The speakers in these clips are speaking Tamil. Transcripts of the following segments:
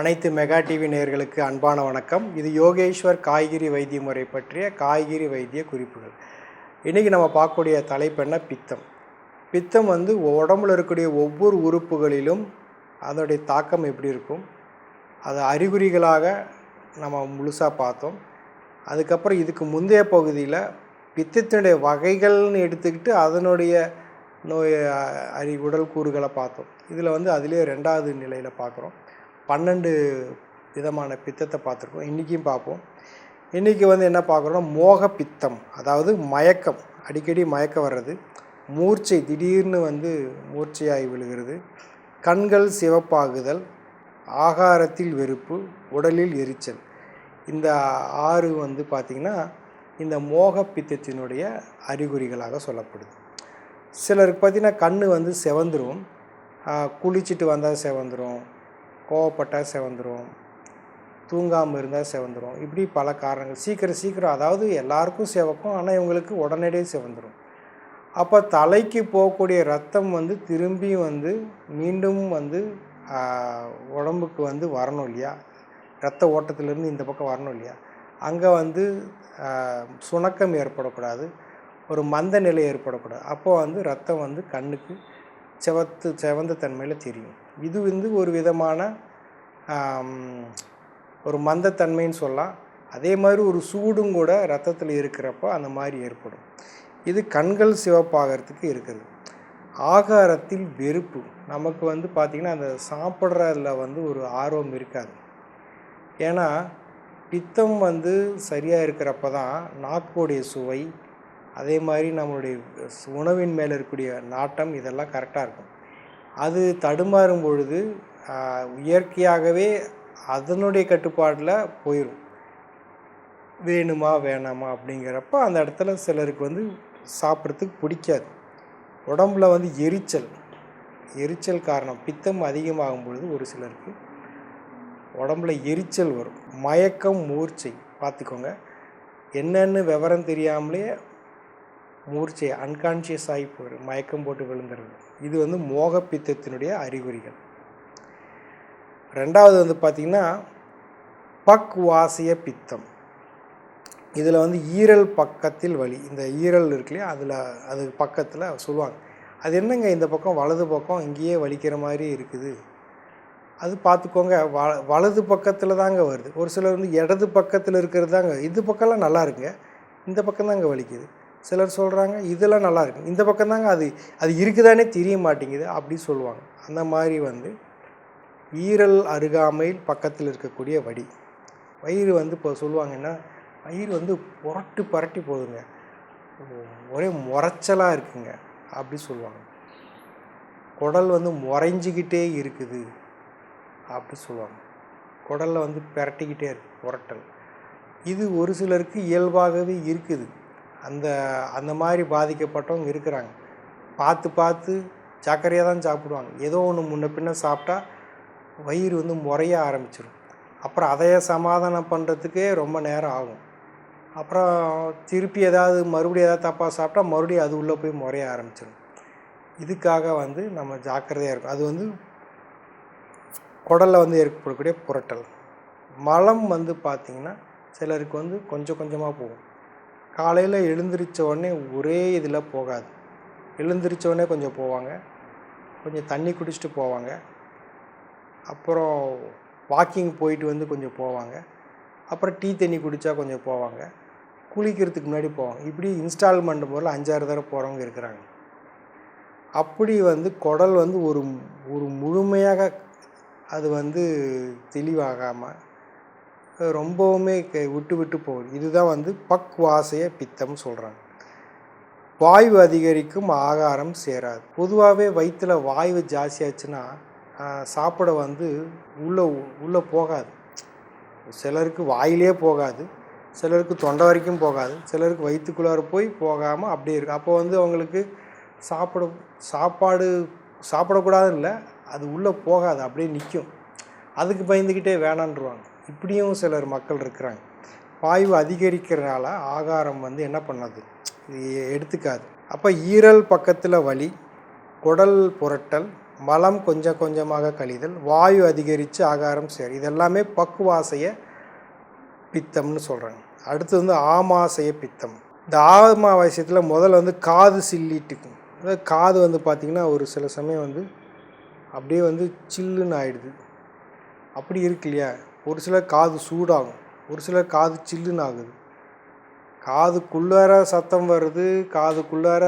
அனைத்து மெகா டிவி நேயர்களுக்கு அன்பான வணக்கம். இது யோகேஸ்வர் காய்கறி வைத்திய முறை பற்றிய காய்கறி வைத்திய குறிப்புகள். இன்றைக்கி நம்ம பார்க்கக்கூடிய தலைப்பு என்ன? பித்தம். பித்தம் வந்து உடம்புல இருக்கக்கூடிய ஒவ்வொரு உறுப்புகளிலும் அதனுடைய தாக்கம் எப்படி இருக்கும்? அது அறிகுறிகளாக நம்ம முழுசாக பார்த்தோம். அதுக்கப்புறம் இதுக்கு முந்தைய பகுதியில் பித்தத்தினுடைய வகைகள்னு எடுத்துக்கிட்டு அதனுடைய நோய் அறி உடல் கூறுகளை பார்த்தோம். இதில் வந்து அதிலே ரெண்டாவது நிலையில் பார்க்குறோம். பன்னெண்டு விதமான பித்தத்தை பார்த்துருக்கோம். இன்றைக்கும் பார்ப்போம். இன்றைக்கி வந்து என்ன பார்க்குறோன்னா மோக பித்தம் அதாவது மயக்கம். அடிக்கடி மயக்கம் வர்றது. மூர்ச்சை திடீர்னு வந்து மூர்ச்சையாகி விழுகிறது. கண்கள் சிவப்பாகுதல் ஆகாரத்தில் வெறுப்பு உடலில் எரிச்சல். இந்த ஆறு வந்து பார்த்திங்கன்னா இந்த மோக பித்தத்தினுடைய அறிகுறிகளாக சொல்லப்படுது. சிலருக்கு பார்த்திங்கன்னா கண் வந்து செவந்துடும் குளிச்சுட்டு வந்தால் செவந்துடும் கோவப்பட்டால் செவந்துடும் தூங்காமல் இருந்தால் செவந்துடும் இப்படி பல காரணங்கள். சீக்கிரம் சீக்கிரம் அதாவது எல்லாருக்கும் செவக்கும் ஆனால் இவங்களுக்கு உடனடியே செவந்துடும் அப்போ தலைக்கு போகக்கூடிய ரத்தம் வந்து திரும்பி வந்து மீண்டும் வந்து உடம்புக்கு வந்து வரணும் இல்லையா? ரத்த ஓட்டத்திலேருந்து இந்த பக்கம் வரணும் இல்லையா? அங்கே வந்து சுணக்கம் ஏற்படக்கூடாது. ஒரு மந்த நிலை ஏற்படக்கூடாது. அப்போ வந்து ரத்தம் வந்து கண்ணுக்கு செவத்து செவந்த தன்மையில் தெரியும். இது வந்து ஒரு விதமான ஒரு மந்தத்தன்மைன்னு சொல்லலாம். அதே மாதிரி ஒரு சூடும் கூட ரத்தத்தில் இருக்கிறப்போ அந்த மாதிரி ஏற்படும். இது கண்கள் சிவப்பாகிறதுக்கு இருக்குது. ஆகாரத்தில் வெறுப்பு. நமக்கு வந்து பார்த்திங்கன்னா அந்த சாப்பிட்றதுல வந்து ஒரு ஆர்வம் இருக்காது. ஏன்னா பித்தம் வந்து சரியாக இருக்கிறப்ப தான் நாக்கோடைய சுவை அதே மாதிரி நம்மளுடைய உணவின் மேலே இருக்கக்கூடிய நாட்டம் இதெல்லாம் கரெக்டாக இருக்கும். அது தடுமாறும் பொழுது இயற்கையாகவே அதனுடைய கட்டுப்பாட்டில் போயிடும் வேணுமா வேணாமா அப்படிங்கிறப்ப அந்த இடத்துல சிலருக்கு வந்து சாப்பிட்றதுக்கு பிடிக்காது. உடம்புல வந்து எரிச்சல் எரிச்சல் காரணம் பித்தம் அதிகமாகும் பொழுது ஒரு சிலருக்கு உடம்புல எரிச்சல் வரும். மயக்கம் மூர்ச்சை பார்த்துக்கோங்க. என்னென்னு விவரம் தெரியாமலே மூர்ச்சை அன்கான்ஷியஸ் ஆகி போயிடும் மயக்கம் போட்டு விழுந்துருது. இது வந்து மோக பித்தத்தினுடைய அறிகுறிகள். ரெண்டாவது வந்து பார்த்திங்கன்னா பக் வாசிய பித்தம். இதில் வந்து ஈரல் பக்கத்தில் வலி. இந்த ஈரல் இருக்கு இல்லையா அதில் அது பக்கத்தில் சொல்லுவாங்க. அது என்னங்க இந்த பக்கம் வலது பக்கம் இங்கேயே வலிக்கிற மாதிரி இருக்குது? அது பார்த்துக்கோங்க வ வலது பக்கத்தில் தாங்க வருது. ஒரு சிலர் வந்து இடது பக்கத்தில் இருக்கிறது தாங்க இது பக்கம்லாம் நல்லா இருக்குங்க இந்த பக்கம் தாங்க வலிக்குது. சிலர் சொல்கிறாங்க இதெல்லாம் நல்லா இருக்கு. இந்த பக்கம் தாங்க அது அது இருக்குதானே தெரிய மாட்டேங்குது அப்படி சொல்லுவாங்க. அந்த மாதிரி வந்து ஈரல் அருகாமையில் பக்கத்தில் இருக்கக்கூடிய வடி. வயிறு வந்து இப்போ சொல்லுவாங்கன்னா வயிறு வந்து புரட்டு புரட்டி போகுதுங்க. ஒரே முறைச்சலாக இருக்குங்க அப்படி சொல்லுவாங்க. குடல் வந்து முறைஞ்சிக்கிட்டே இருக்குது அப்படி சொல்லுவாங்க. குடலில் வந்து பிரட்டிக்கிட்டே இருக்கு புரட்டல். இது ஒரு சிலருக்கு இயல்பாகவே இருக்குது. அந்த அந்த மாதிரி பாதிக்கப்பட்டவங்க இருக்கிறாங்க. பார்த்து பார்த்து சர்க்கரையாக தான் சாப்பிடுவாங்க. ஏதோ ஒன்று முன்ன பின்ன சாப்பிட்டா வயிறு வந்து முறைய ஆரம்பிச்சிடும் அப்புறம் அதையே சமாதானம் பண்ணுறதுக்கே ரொம்ப நேரம் ஆகும். அப்புறம் திருப்பி ஏதாவது மறுபடியும் ஏதாவது தப்பாக சாப்பிட்டா மறுபடியும் அது உள்ளே போய் முறைய ஆரம்பிச்சிடும் இதுக்காக வந்து நம்ம ஜாக்கிரதையாக இருக்கும் அது வந்து குடலில் வந்து ஏற்படக்கூடிய புரட்டல். மலம் வந்து பார்த்திங்கன்னா சிலருக்கு வந்து கொஞ்சம் கொஞ்சமாக போகும். காலையில் எழுந்திரிச்ச உடனே ஒரே இதில் போகாது. எழுந்திரிச்ச உடனே கொஞ்சம் போவாங்க. கொஞ்சம் தண்ணி குடிச்சிட்டு போவாங்க. அப்புறம் வாக்கிங் போயிட்டு வந்து கொஞ்சம் போவாங்க. அப்புறம் டீ தண்ணி குடித்தா கொஞ்சம் போவாங்க. குளிக்கிறதுக்கு முன்னாடி போவாங்க. இப்படி இன்ஸ்டால்மெண்ட் போல் அஞ்சாறு தடவை போகிறவங்க இருக்கிறாங்க. அப்படி வந்து குடல் வந்து ஒரு ஒரு முழுமையாக அது வந்து தெளிவாகாமல் ரொம்பவுமே க- விட்டு விட்டு போகுது. இதுதான் வந்து பக்வாசைய பித்தம் சொல்கிறாங்க வாய்வு அதிகரிக்கும் ஆகாரம் சேராது. பொதுவாகவே வயிற்றில் வாய்வு ஜாஸ்தியாச்சுன்னா சாப்பிட வந்து உள்ளே உள்ளே போகாது. சிலருக்கு வாயிலே போகாது. சிலருக்கு தொண்டை வரைக்கும் போகாது. சிலருக்கு வயிற்றுக்குள்ளார போய் போகாமல் அப்படியே இருக்கும் அப்போ வந்து அவங்களுக்கு சாப்பிட சாப்பாடு சாப்பிடக்கூடாதுன்னு இல்லை அது உள்ளே போகாது. அப்படியே நிற்கும் அதுக்கு பயந்துக்கிட்டே வேணான்ருவாங்க இப்படியும் சிலர் மக்கள் இருக்கிறாங்க. வாயு அதிகரிக்கிறனால ஆகாரம் வந்து என்ன பண்ணாது? இது எடுத்துக்காது. அப்போ ஈரல் பக்கத்தில் வலி குடல் புரட்டல் மலம் கொஞ்சம் கொஞ்சமாக கழிதல் வாயு அதிகரித்து ஆகாரம் சேர் இதெல்லாமே பக்குவாசைய பித்தம்னு சொல்கிறாங்க அடுத்து வந்து ஆமாசைய பித்தம். இந்த ஆமாவாசயத்தில் முதல்ல வந்து காது சில்லிட்டுக்கும். அதாவது காது வந்து பார்த்திங்கன்னா ஒரு சில சமயம் வந்து அப்படியே வந்து சில்லுன்னு ஆயிடுது. அப்படி இருக்கு இல்லையா? ஒரு சிலர் காது சூடாகும் ஒரு சிலர் காது சில்லுன்னு ஆகுது காதுக்குள்ளார சத்தம் வருது காதுக்குள்ளார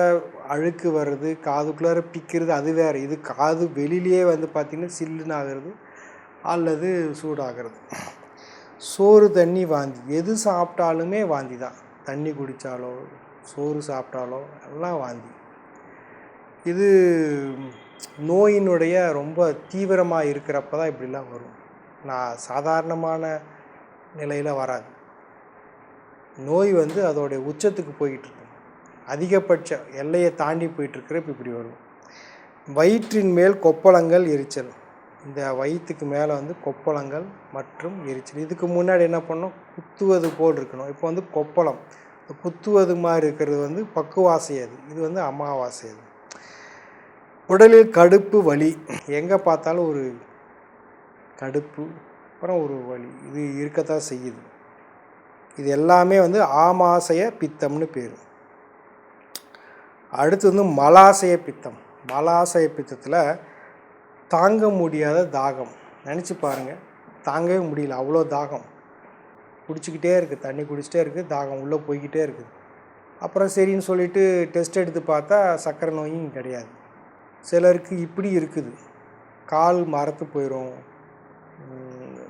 அழுக்கு வருது காதுக்குள்ளார பிக்கிறது அது வேறு. இது காது வெளியிலேயே வந்து பார்த்திங்கன்னா சில்லுன்னு ஆகிறது அல்லது சூடாகிறது. சோறு தண்ணி வாந்தி. எது சாப்பிட்டாலுமே வாந்தி தான். தண்ணி குடித்தாலோ சோறு சாப்பிட்டாலோ எல்லாம் வாந்தி. இது நோயினுடைய ரொம்ப தீவிரமாக இருக்கிறப்ப தான் இப்படிலாம் வரும். நான் சாதாரணமான நிலையில் வராது. நோய் வந்து அதோடைய உச்சத்துக்கு போயிட்டுருக்கு அதிகபட்ச எல்லையை தாண்டி போயிட்டுருக்கிறப்ப இப்படி வரும். வயிற்றின் மேல் கொப்பளங்கள் எரிச்சல். இந்த வயிற்றுக்கு மேலே வந்து கொப்பளங்கள் மற்றும் எரிச்சல். இதுக்கு முன்னாடி என்ன பண்ணோம்? குத்துவது போல் இருக்கணும். இப்போ வந்து கொப்பளம். குத்துவது மாதிரி இருக்கிறது வந்து பக்குவாசை அது. இது வந்து அமாவாசை அது. உடலில் கடுப்பு வலி. எங்கே பார்த்தாலும் ஒரு கடுப்பு அப்புறம் ஒரு வழி. இது இருக்கத்தான் செய்யுது. இது எல்லாமே வந்து ஆமாசய பித்தம்னு பேர். அடுத்து வந்து மலாசய பித்தம். மலாசய பித்தத்தில் தாங்க முடியாத தாகம். நினச்சி பாருங்கள் தாங்கவே முடியல. அவ்வளோ தாகம். குடிச்சிக்கிட்டே இருக்குது தண்ணி குடிச்சிட்டே இருக்குது தாகம் உள்ளே போய்கிட்டே இருக்குது. அப்புறம் சரின்னு சொல்லிட்டு டெஸ்ட் எடுத்து பார்த்தா சர்க்கரை நோயும் கிடையாது. சிலருக்கு இப்படி இருக்குது. கால் மரத்து போயிடும்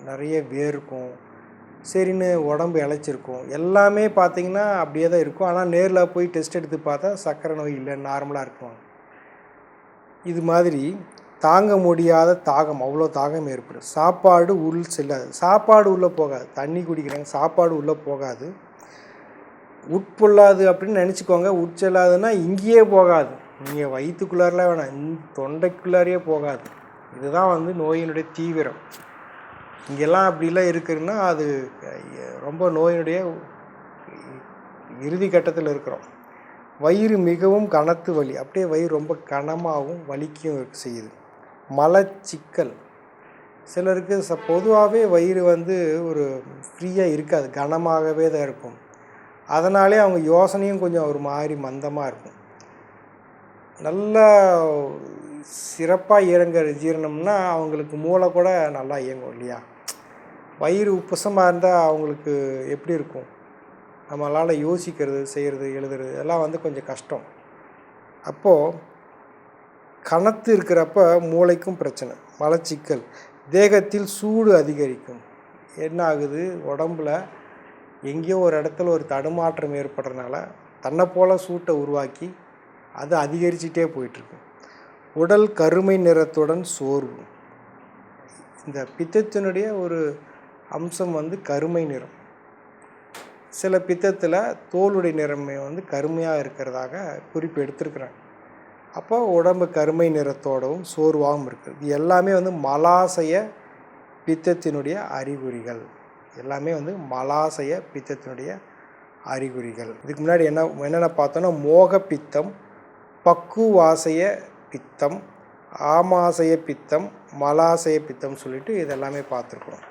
நிறைய வேர்க்கும். சரின்னு உடம்பு இழைச்சிருக்கும். எல்லாமே பார்த்திங்கன்னா அப்படியே தான் இருக்கும். ஆனால் நேரில் போய் டெஸ்ட் எடுத்து பார்த்தா சர்க்கரை நோய் இல்லை நார்மலாக இருக்கும். இது மாதிரி தாங்க முடியாத தாகம் அவ்வளோ தாகம் ஏற்படும். சாப்பாடு உள் செல்லாது. சாப்பாடு உள்ளே போகாது. தண்ணி குடிக்கிறாங்க சாப்பாடு உள்ளே போகாது. உட்பொல்லாது அப்படின்னு நினச்சிக்கோங்க. உட்செல்லாதுன்னா இங்கேயே போகாது. நீங்கள் வயிற்றுக்குள்ளாரெலாம் வேணாம். தொண்டைக்குள்ளாரையே போகாது. இதுதான் வந்து நோயினுடைய தீவிரம். இங்கெல்லாம் அப்படிலாம் இருக்குதுன்னா அது ரொம்ப நோயினுடைய இறுதி கட்டத்தில் இருக்கிறோம். வயிறு மிகவும் கனத்து வலி. அப்படியே வயிறு ரொம்ப கனமாகவும் வலிக்கும் செய்யுது. மலச்சிக்கல். சிலருக்கு ச பொதுவாகவே வயிறு வந்து ஒரு ஃப்ரீயாக இருக்காது. கனமாகவே தான் இருக்கும். அதனாலே அவங்க யோசனையும் கொஞ்சம் ஒரு மாதிரி மந்தமாக இருக்கும். நல்லா சிறப்பாக இயங்குற ஜீரணம்னா அவங்களுக்கு மூளை கூட நல்லா இயங்கும் இல்லையா? வயிறு உப்புசமாக இருந்தால் அவங்களுக்கு எப்படி இருக்கும்? நம்மளால் யோசிக்கிறது செய்கிறது எழுதுறது எல்லாம் வந்து கொஞ்சம் கஷ்டம். அப்போது கணத்து இருக்கிறப்ப மூளைக்கும் பிரச்சனை மலச்சிக்கல் தேகத்தில் சூடு அதிகரிக்கும். என்ன ஆகுது? உடம்புல எங்கேயோ ஒரு இடத்துல ஒரு தடுமாற்றம் ஏற்படுறதுனால தன்னை போல் சூட்டை உருவாக்கி அது அதிகரிச்சுட்டே போயிட்டுருக்கு. உடல் கருமை நிறத்துடன் சோர்வு. இந்த பித்தத்தினுடைய ஒரு அம்சம் வந்து கருமை நிறம். சில பித்தத்தில் தோலுடைய நிறமை வந்து கருமையாக இருக்கிறதாக குறிப்பு எடுத்திருக்கிறாங்க. அப்போ உடம்பு கருமை நிறத்தோடவும் சோர்வாகவும் இருக்குது. இது எல்லாமே வந்து மலாசய பித்தத்தினுடைய அறிகுறிகள். எல்லாமே வந்து மலாசய பித்தத்தினுடைய அறிகுறிகள். இதுக்கு முன்னாடி என்ன என்னென்ன பார்த்தோன்னா மோக பித்தம் பக்குவாசய பித்தம் ஆமாசய பித்தம் மலாசய பித்தம் சொல்லிட்டு இதெல்லாமே பார்த்துருக்குறோம்